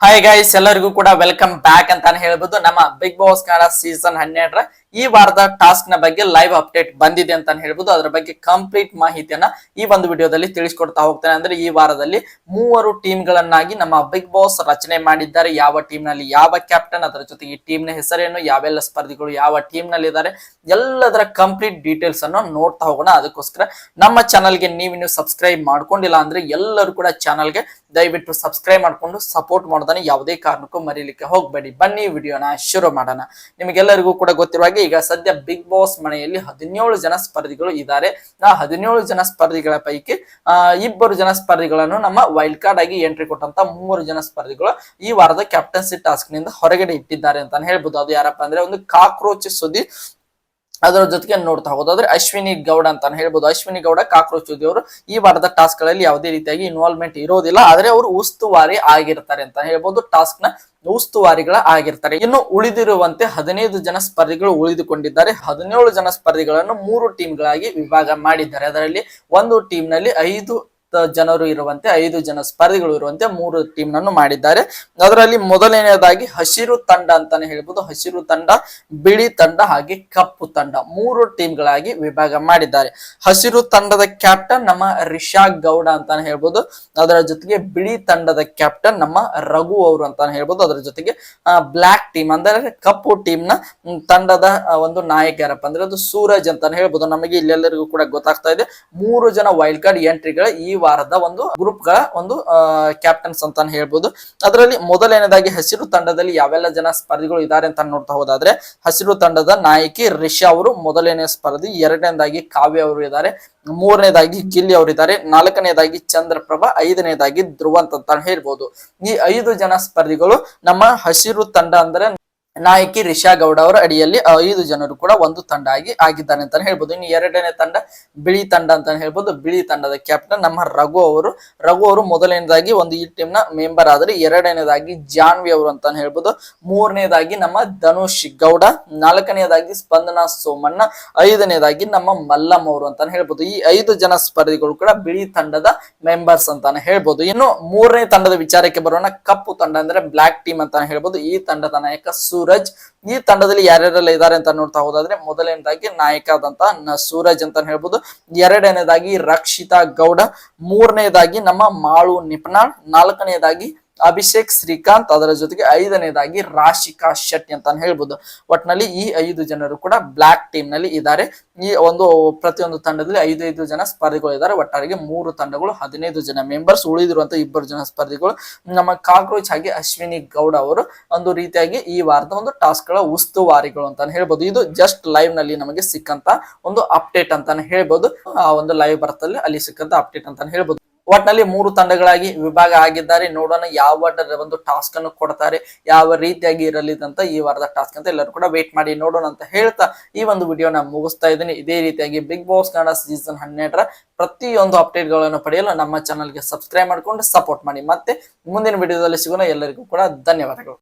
Hi guys ಎಲ್ಲರಿಗೂ ಕೂಡ welcome back ಅಂತಾನೆ ಹೇಳ್ಬೋದು. ನಮ್ಮ ಬಿಗ್ ಬಾಸ್ ಕನ್ನಡ ಸೀಸನ್ ಹನ್ನೆರಡರ ಈ ವಾರದ ಟಾಸ್ಕ್ನ ಬಗ್ಗೆ ಲೈವ್ ಅಪ್ಡೇಟ್ ಬಂದಿದೆ ಅಂತ ಹೇಳ್ಬೋದು. ಅದರ ಬಗ್ಗೆ ಕಂಪ್ಲೀಟ್ ಮಾಹಿತಿಯನ್ನ ಈ ಒಂದು ವಿಡಿಯೋದಲ್ಲಿ ತಿಳಿಸ್ಕೊಡ್ತಾ ಹೋಗ್ತೇನೆ. ಅಂದ್ರೆ ಈ ವಾರದಲ್ಲಿ ಮೂವರು ಟೀಮ್ ಗಳನ್ನಾಗಿ ನಮ್ಮ ಬಿಗ್ ಬಾಸ್ ರಚನೆ ಮಾಡಿದ್ದಾರೆ. ಯಾವ ಟೀಮ್ನಲ್ಲಿ ಯಾವ ಕ್ಯಾಪ್ಟನ್, ಅದರ ಜೊತೆಗೆ ಟೀಮ್ನ ಹೆಸರೇನು, ಯಾವೆಲ್ಲ ಸ್ಪರ್ಧಿಗಳು ಯಾವ ಟೀಮ್ನಲ್ಲಿ ಇದ್ದಾರೆ ಎಲ್ಲದರ ಕಂಪ್ಲೀಟ್ ಡೀಟೇಲ್ಸ್ ಅನ್ನು ನೋಡ್ತಾ ಹೋಗೋಣ. ಅದಕ್ಕೋಸ್ಕರ ನಮ್ಮ ಚಾನಲ್ಗೆ ಇನ್ನು ಸಬ್ಸ್ಕ್ರೈಬ್ ಮಾಡ್ಕೊಂಡಿಲ್ಲ ಅಂದ್ರೆ ಎಲ್ಲರೂ ಕೂಡ ಚಾನಲ್ಗೆ ದಯವಿಟ್ಟು ಸಬ್ಸ್ಕ್ರೈಬ್ ಮಾಡ್ಕೊಂಡು ಸಪೋರ್ಟ್ ಮಾಡೋದನ್ನ ಯಾವುದೇ ಕಾರಣಕ್ಕೂ ಮರೀಲಿಕ್ಕೆ ಹೋಗ್ಬೇಡಿ. ಬನ್ನಿ, ವಿಡಿಯೋನ ಶುರು ಮಾಡೋಣ. ನಿಮಗೆಲ್ಲರಿಗೂ ಕೂಡ ಗೊತ್ತಿರುವ ಈಗ ಸದ್ಯ ಬಿಗ್ ಬಾಸ್ ಮನೆಯಲ್ಲಿ ಹದಿನೇಳು ಜನ ಸ್ಪರ್ಧಿಗಳು ಇದ್ದಾರೆ. ಆ ಹದಿನೇಳು ಜನ ಸ್ಪರ್ಧಿಗಳ ಪೈಕಿ ಇಬ್ಬರು ಜನ ಸ್ಪರ್ಧಿಗಳನ್ನು ನಮ್ಮ ವೈಲ್ಡ್ ಕಾರ್ಡ್ ಆಗಿ ಎಂಟ್ರಿ ಕೊಟ್ಟಂತ ಮೂರು ಜನ ಸ್ಪರ್ಧಿಗಳು ಈ ವಾರದ ಕ್ಯಾಪ್ಟನ್ಸಿ ಟಾಸ್ಕ್ನಿಂದ ಹೊರಗಡೆ ಇಟ್ಟಿದ್ದಾರೆ ಅಂತಾನೆ ಹೇಳ್ಬೋದು. ಅದು ಯಾರಪ್ಪ ಅಂದ್ರೆ ಒಂದು ಕಾಕ್ರೋಚ್ ಸುದ್ದಿ ಅದರ ಜೊತೆಗೆ ನೋಡ್ತಾ ಹೋದಾದ್ರೆ ಅಶ್ವಿನಿ ಗೌಡ ಅಂತ ಹೇಳ್ಬೋದು. ಅಶ್ವಿನಿ ಗೌಡ ಕಾಕ್ರೋಚ್ ಅವರು ಈ ವಾರದ ಟಾಸ್ಕ್ಗಳಲ್ಲಿ ಯಾವುದೇ ರೀತಿಯಾಗಿ ಇನ್ವಾಲ್ವ್ಮೆಂಟ್ ಇರೋದಿಲ್ಲ. ಆದ್ರೆ ಅವರು ಉಸ್ತುವಾರಿ ಆಗಿರ್ತಾರೆ ಅಂತ ಹೇಳ್ಬೋದು. ಟಾಸ್ಕ್ನ ಉಸ್ತುವಾರಿಗಳ ಆಗಿರ್ತಾರೆ. ಇನ್ನು ಉಳಿದಿರುವಂತೆ ಹದಿನೈದು ಜನ ಸ್ಪರ್ಧಿಗಳು ಉಳಿದುಕೊಂಡಿದ್ದಾರೆ. ಹದಿನೇಳು ಜನ ಸ್ಪರ್ಧಿಗಳನ್ನು ಮೂರು ಟೀಮ್ಗಳಾಗಿ ವಿಭಾಗ ಮಾಡಿದ್ದಾರೆ. ಅದರಲ್ಲಿ ಒಂದು ಟೀಮ್ನಲ್ಲಿ ಐದು ಜನರು ಇರುವಂತೆ, ಐದು ಜನ ಸ್ಪರ್ಧಿಗಳು ಇರುವಂತೆ ಮೂರು ಟೀಮ್ ನನ್ನು ಮಾಡಿದ್ದಾರೆ. ಅದರಲ್ಲಿ ಮೊದಲನೆಯದಾಗಿ ಹಸಿರು ತಂಡ ಅಂತಾನೆ ಹೇಳ್ಬೋದು. ಹಸಿರು ತಂಡ, ಬಿಳಿ ತಂಡ ಹಾಗೆ ಕಪ್ಪು ತಂಡ ಮೂರು ಟೀಮ್ ಗಳಾಗಿ ವಿಭಾಗ ಮಾಡಿದ್ದಾರೆ. ಹಸಿರು ತಂಡದ ಕ್ಯಾಪ್ಟನ್ ನಮ್ಮ ರಿಷಾ ಗೌಡ ಅಂತಾನೆ ಹೇಳ್ಬೋದು. ಅದರ ಜೊತೆಗೆ ಬಿಳಿ ತಂಡದ ಕ್ಯಾಪ್ಟನ್ ನಮ್ಮ ರಘು ಅವರು ಅಂತಾನೆ ಹೇಳ್ಬೋದು. ಅದರ ಜೊತೆಗೆ ಬ್ಲಾಕ್ ಟೀಮ್ ಅಂದ್ರೆ ಕಪ್ಪು ಟೀಮ್ನ ತಂಡದ ಒಂದು ನಾಯಕ ಯಾರಪ್ಪ ಅಂದ್ರೆ ಅದು ಸೂರಜ್ ಅಂತಾನೆ ಹೇಳ್ಬೋದು. ನಮಗೆ ಇಲ್ಲೆಲ್ಲರಿಗೂ ಕೂಡ ಗೊತ್ತಾಗ್ತಾ ಇದೆ. ಮೂರು ಜನ ವೈಲ್ಡ್ ಕಾರ್ಡ್ ಎಂಟ್ರಿಗಳ ಈ ವಾರದ ಒಂದು ಗ್ರೂಪ್ಗಳ ಒಂದು ಕ್ಯಾಪ್ಟನ್ಸ್ ಅಂತ ಹೇಳ್ಬೋದು. ಅದರಲ್ಲಿ ಮೊದಲನೇದಾಗಿ ಹಸಿರು ತಂಡದಲ್ಲಿ ಯಾವೆಲ್ಲ ಜನ ಸ್ಪರ್ಧಿಗಳು ಇದ್ದಾರೆ ಅಂತ ನೋಡ್ತಾ ಹೋದಾದ್ರೆ, ಹಸಿರು ತಂಡದ ನಾಯಕಿ ರಿಷಾ ಅವರು ಮೊದಲನೇ ಸ್ಪರ್ಧಿ, ಎರಡನೇದಾಗಿ ಕಾವ್ಯ ಅವರು ಇದ್ದಾರೆ ಮೂರನೇದಾಗಿ ಗಿಲ್ಲಿ ಅವರಿದ್ದಾರೆ ನಾಲ್ಕನೇದಾಗಿ ಚಂದ್ರಪ್ರಭಾ, ಐದನೇದಾಗಿ ಧ್ರುವಂತ ಅಂತ ಹೇಳ್ಬೋದು. ಈ ಐದು ಜನ ಸ್ಪರ್ಧಿಗಳು ನಮ್ಮ ಹಸಿರು ತಂಡ ಅಂದ್ರೆ ನಾಯಕಿ ರಿಷಾ ಗೌಡ ಅವರ ಅಡಿಯಲ್ಲಿ ಐದು ಜನರು ಕೂಡ ಒಂದು ತಂಡ ಆಗಿ ಆಗಿದ್ದಾರೆ ಅಂತಾನೆ ಹೇಳ್ಬೋದು. ಇನ್ನು ಎರಡನೇ ತಂಡ ಬಿಳಿ ತಂಡ ಅಂತಾನೆ ಹೇಳ್ಬೋದು. ಬಿಳಿ ತಂಡದ ಕ್ಯಾಪ್ಟನ್ ನಮ್ಮ ರಘು ಅವರು. ರಘು ಅವರು ಮೊದಲನೇದಾಗಿ ಒಂದು ಈ ಟೀಮ್ನ ಮೆಂಬರ್ ಆದ್ರೆ, ಎರಡನೇದಾಗಿ ಜಾನ್ವಿ ಅವರು ಅಂತಾನೆ ಹೇಳ್ಬೋದು. ಮೂರನೇದಾಗಿ ನಮ್ಮ ಧನುಷ್ ಗೌಡ. ನಾಲ್ಕನೇದಾಗಿ ಸ್ಪಂದನಾ ಸೋಮಣ್ಣ. ಐದನೇದಾಗಿ ನಮ್ಮ ಮಲ್ಲಮ್ಮ ಅವರು ಅಂತಾನೆ ಹೇಳ್ಬೋದು. ಈ ಐದು ಜನ ಸ್ಪರ್ಧಿಗಳು ಕೂಡ ಬಿಳಿ ತಂಡದ ಮೆಂಬರ್ಸ್ ಅಂತಾನೆ ಹೇಳ್ಬೋದು. ಇನ್ನು ಮೂರನೇ ತಂಡದ ವಿಚಾರಕ್ಕೆ ಬರೋಣ. ಕಪ್ಪು ತಂಡ ಅಂದ್ರೆ ಬ್ಲಾಕ್ ಟೀಮ್ ಅಂತಾನೆ ಹೇಳ್ಬೋದು. ಈ ತಂಡದ ನಾಯಕ ಸೂರಜ್. ಈ ತಂಡದಲ್ಲಿ ಯಾರ್ಯಾರೆಲ್ಲ ಇದ್ದಾರೆ ಅಂತ ನೋಡ್ತಾ ಹೋದಾದ್ರೆ ಮೊದಲನೇದಾಗಿ ನಾಯಕ ಆದಂತ ಸೂರಜ್ ಅಂತ ಹೇಳ್ಬೋದು. ಎರಡನೇದಾಗಿ ರಕ್ಷಿತಾ ಗೌಡ. ಮೂರನೇದಾಗಿ ನಮ್ಮ ಮಾಳು ನಿಪ್ನಾಳ್. ನಾಲ್ಕನೇದಾಗಿ ಅಭಿಷೇಕ್, ಶ್ರೀಕಾಂತ್ ಅದರ ಜೊತೆಗೆ ಐದನೇದಾಗಿ ರಾಶಿಕಾ ಶೆಟ್ಟಿ ಅಂತ ಹೇಳ್ಬೋದು. ಒಟ್ನಲ್ಲಿ ಈ ಐದು ಜನರು ಕೂಡ ಬ್ಲಾಕ್ ಟೀಮ್ನಲ್ಲಿ ಇದ್ದಾರೆ. ಈ ಒಂದು ಪ್ರತಿಯೊಂದು ತಂಡದಲ್ಲಿ ಐದು ಐದು ಜನ ಸ್ಪರ್ಧಿಗಳು ಇದ್ದಾರೆ. ಒಟ್ಟಾರೆಗೆ ಮೂರು ತಂಡಗಳು, ಹದಿನೈದು ಜನ ಮೆಂಬರ್ಸ್ ಉಳಿದಿರುವಂತ ಇಬ್ಬರು ಜನ ಸ್ಪರ್ಧಿಗಳು. ನಮ್ಮ ಕಾಕ್ರೋಚ್ ಹಾಗೆ ಅಶ್ವಿನಿ ಗೌಡ ಅವರು ಒಂದು ರೀತಿಯಾಗಿ ಈ ವಾರದ ಒಂದು ಟಾಸ್ಕ್ಗಳ ಉಸ್ತುವಾರಿಗಳು ಅಂತಾನೆ ಹೇಳ್ಬೋದು. ಇದು ಜಸ್ಟ್ ಲೈವ್ನಲ್ಲಿ ನಮಗೆ ಸಿಕ್ಕಂತ ಒಂದು ಅಪ್ಡೇಟ್ ಅಂತಾನೆ ಹೇಳ್ಬೋದು. ಆ ಒಂದು ಲೈವ್ ಬರ್ತಲ್ಲಿ ಅಲ್ಲಿ ಸಿಕ್ಕಂತ ಅಪ್ಡೇಟ್ ಅಂತಾನೆ ಹೇಳ್ಬೋದು. ಒಟ್ನಲ್ಲಿ ಮೂರು ತಂಡಗಳಾಗಿ ವಿಭಾಗ ಆಗಿದ್ದಾರೆ. ನೋಡೋಣ ಯಾವ ಒಂದು ಟಾಸ್ಕ್ ಅನ್ನು ಕೊಡ್ತಾರೆ, ಯಾವ ರೀತಿಯಾಗಿ ಇರಲಿ ಅಂತ ಈ ವಾರದ ಟಾಸ್ಕ್ ಅಂತ ಎಲ್ಲರೂ ಕೂಡ ವೇಟ್ ಮಾಡಿ ನೋಡೋಣ ಅಂತ ಹೇಳ್ತಾ ಈ ಒಂದು ವಿಡಿಯೋನ ಮುಗಿಸ್ತಾ ಇದ್ದೀನಿ. ಇದೇ ರೀತಿಯಾಗಿ ಬಿಗ್ ಬಾಸ್ ಕನ್ನಡ ಸೀಸನ್ ಹನ್ನೆರಡರ ಪ್ರತಿಯೊಂದು ಅಪ್ಡೇಟ್ಗಳನ್ನು ಪಡೆಯಲು ನಮ್ಮ ಚಾನಲ್ಗೆ ಸಬ್ಸ್ಕ್ರೈಬ್ ಮಾಡ್ಕೊಂಡು ಸಪೋರ್ಟ್ ಮಾಡಿ. ಮತ್ತೆ ಮುಂದಿನ ವಿಡಿಯೋದಲ್ಲಿ ಸಿಗೋಣ. ಎಲ್ಲರಿಗೂ ಕೂಡ ಧನ್ಯವಾದಗಳು.